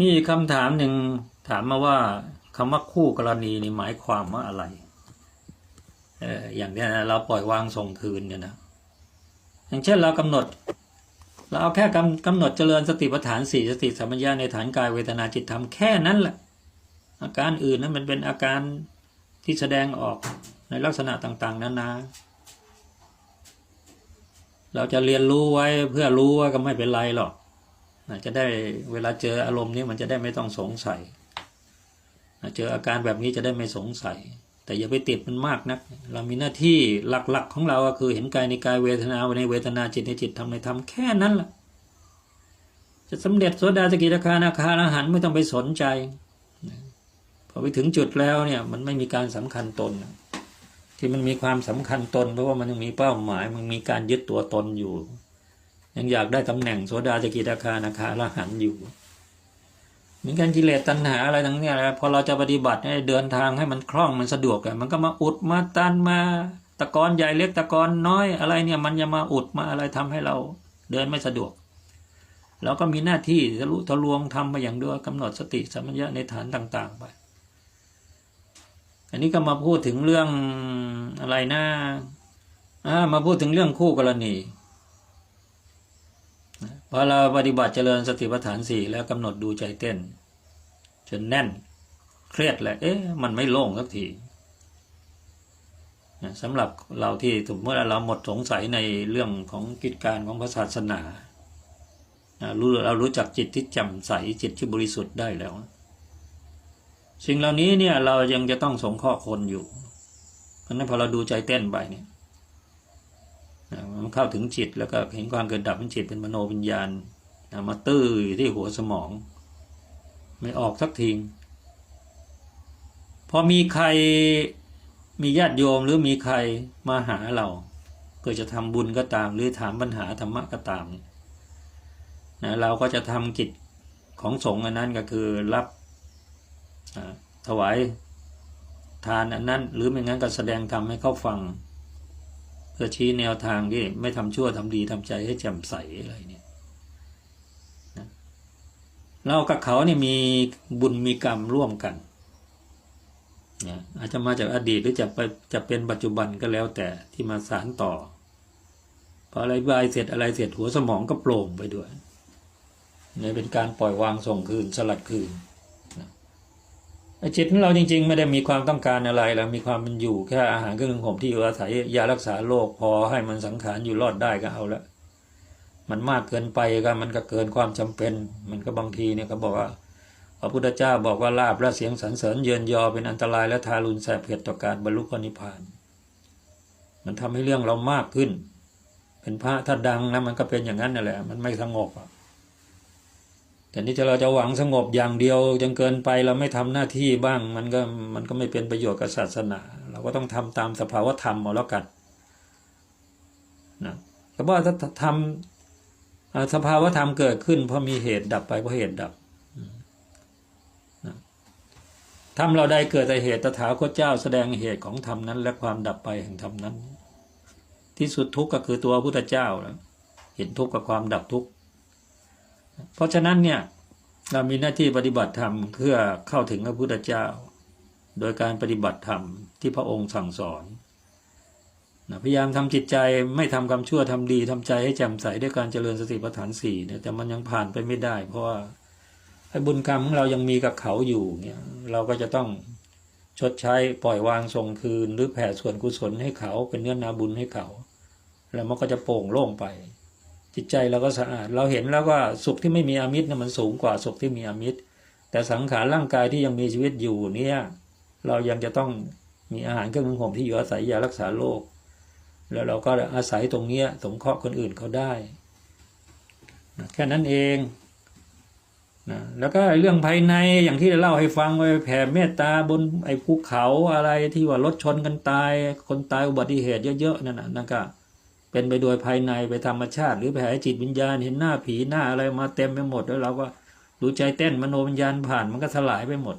มีคำถามหนึ่งถามมาว่าคำว่าคู่กรณีนี่หมายความว่าอะไร เอออย่างเนี้ยนะเราปล่อยวางส่งคืนเนี่ยนะอย่างเช่นเรากำหนด เราเอาแค่กำกำหนดเจริญสติปัฏฐานสี่สติสัมปชัญญะในฐานกายเวทนาจิตธรรมแค่นั้นแหละอาการอื่นนั้นมันเป็นอาการที่แสดงออกในลักษณะต่างๆ นานา เราจะเรียนรู้ไว้เพื่อรู้ว่าก็ไม่เป็นไรหรอก นะจะได้เวลาเจออารมณ์นี้มันจะได้ไม่ต้องสงสัยนะเจออาการแบบนี้จะได้ไม่สงสัย แต่อย่าไปติดมันมากนัก เรามีหน้าที่หลักๆของเราก็คือเห็นกายในกายเวทนาในเวทนาจิตในจิตทำในธรรมแค่นั้นแหละจะสำเร็จโสดาสกิทาคานาคาอรหันไม่ต้องไปสนใจพอไปถึงจุดแล้วเนี่ยมันไม่มีการสำคัญตน ที่มันมีความสำคัญตน เพราะว่ามันยังมีเป้าหมาย มันมีการยึดตัวตนอยู่ ยังอยากได้ตำแหน่งโสดาสกิทาคานาคาอรหันอยู่ เหมือนกันกิเลสตัณหาอะไรทั้งนี้ยนะพอเราจะปฏิบัติให้เดินทางให้มันคล่องมันสะดวกอะมันก็มาอุดมาตันมาตะกอนใหญ่เล็กตะกอนน้อยอะไรเนี่ยมันจะมาอุดมาอะไรทำให้เราเดินไม่สะดวกเราก็มีหน้าที่ทะลุทะลวงทำไปอย่างเดียวกำหนดสติสัมปชัญญะในฐานต่าง ๆ ไป อันนี้ก็มาพูดถึงเรื่องอะไรนะอ่ามาพูดถึงเรื่องคู่กรณี พอเราปฏิบัติเจริญสติปัฏฐานสี่แล้วกำหนดดูใจเต้น จนแน่นเครียดแหละเอ๊ะมันไม่โล่งสักทีสำหรับเราที่ถึงเมื่อเราหมดสงสัยในเรื่องของกิจการของพระศาสนารู้เรารู้จักจิตที่แจ่มใสจิตที่บริสุทธิ์ได้แล้ว สิ่งเหล่านี้เนี่ยเรายังจะต้องสงเคราะห์คนอยู่เพราะนั้นพอเราดูใจเต้นไปเนี่ย มันเข้าถึงจิตแล้วก็เห็นความเกิดดับของจิตเป็นมโนวิญญาณมาตื้ออยู่ที่หัวสมอง ไม่ออกสักทีพอมีใครมีญาติโยมหรือมีใครมาหาเราเพื่อจะทำบุญก็ตาม หรือถามปัญหาธรรมะก็ตามนะเราก็จะทำกิจของสงฆ์อันนั้นก็คือรับถวายทานอันนั้น หรือไม่งั้นก็แสดงธรรมให้เขาฟัง พื่อชี้แนวทางที่ไม่ทำชั่วทำดีทำใจให้แจ่มใสอะไรเนี่ยนะเรากับเขาเนี่ยมีบุญมีกรรมร่วมกันนะอาจจะมาจากอดีตหรือจะไปจะเป็นปัจจุบันก็แล้วแต่ที่มาสารต่อพออะไรบายเสร็จอะไรเสร็จหัวสมองก็โปร่งไปด้วยเนี่ยเป็นการปล่อยวางส่งคืนสลัดคืน จิตของเราจริง ๆ ไม่ได้มีความต้องการอะไรแล้วมีความเป็นอยู่แค่อาหารเครื่องนึ่งผมที่อยู่อาศัยยารักษาโรคพอให้มันสังขารอยู่รอดได้ก็เอาละมันมากเกินไปก็มันก็เกินความจำเป็น มันก็บางทีเนี่ยก็บอกว่าพระพุทธเจ้าบอกว่าลาบและเสียงสรรเสริญเยินยอเป็นอันตรายและทารุณแสบเผ็ดต่อการบรรลุพระนิพพาน มันทำให้เรื่องเรามากขึ้น เป็นพระถ้าดังนะมันก็เป็นอย่างนั้นนั่นแหละ มันไม่สงบอะ แต่นี่จะเราจะหวังสงบอย่างเดียวจนเกินไปเราไม่ทำหน้าที่บ้าง มันก็มันก็ไม่เป็นประโยชน์กับศาสนา เราก็ต้องทำตามสภาวธรรมเอาแล้วกันนะแต่ว่าถ้าทำสภาวธรรมเกิดขึ้นเพราะมีเหตุดับไปเพราะเหตุดับธรรมเราได้เกิดแต่เหตุตถาคตเจ้าแสดงเหตุของธรรมนั้น และความดับไปแห่งธรรมนั้น ที่สุดทุกข์ก็คือตัวพุทธเจ้าแล้วเห็นทุกข์กับความดับทุกข์ เพราะฉะนั้นเนี่ยเรามีหน้าที่ปฏิบัติธรรมเพื่อเข้าถึงพระพุทธเจ้า โดยการปฏิบัติธรรมที่พระองค์สั่งสอนนะพยายามทำจิตใจไม่ทำกรรมชั่วทำดีทำใจให้แจ่มใสด้วยการเจริญสติปัฏฐานสี่เนี่ยแต่มันยังผ่านไปไม่ได้ เพราะว่าไอ้บุญกรรมของเรายังมีกับเขาอยู่เนี่ยเราก็จะต้องชดใช้ปล่อยวางส่งคืน หรือแผ่ส่วนกุศลให้เขาเป็นเนื้อนาบุญให้เขา แล้วมันก็จะโปร่งโล่งไป จิตใจเราก็สะอาด เราเห็นแล้วว่าสุขที่ไม่มีอมิตรเนี่ยมันสูงกว่าสุขที่มีอมิตร แต่สังขารร่างกายที่ยังมีชีวิตอยู่เนี่ยเรายังจะต้องมีอาหารเครื่องนึ่งห่มที่อยู่อาศัยยารักษาโรคแล้วเราก็อาศัยตรงเนี้ยสงเคราะห์คนอื่นเขาได้แค่นั้นเองนะแล้วก็เรื่องภายในอย่างที่เล่าให้ฟังไว้แผ่เมตตาบนไอ้ภูเขาอะไรที่ว่ารถชนกันตาย คนตายอุบัติเหตุเยอะๆนั่นนะนั่นก็ เป็นไปโดยภายในไปธรรมชาติ หรือไปหาจิตวิญญาณเห็นหน้าผีหน้าอะไรมาเต็มไปหมดแล้วเราก็ดูใจเต้นมโนวิญญาณผ่านมันก็สลายไปหมด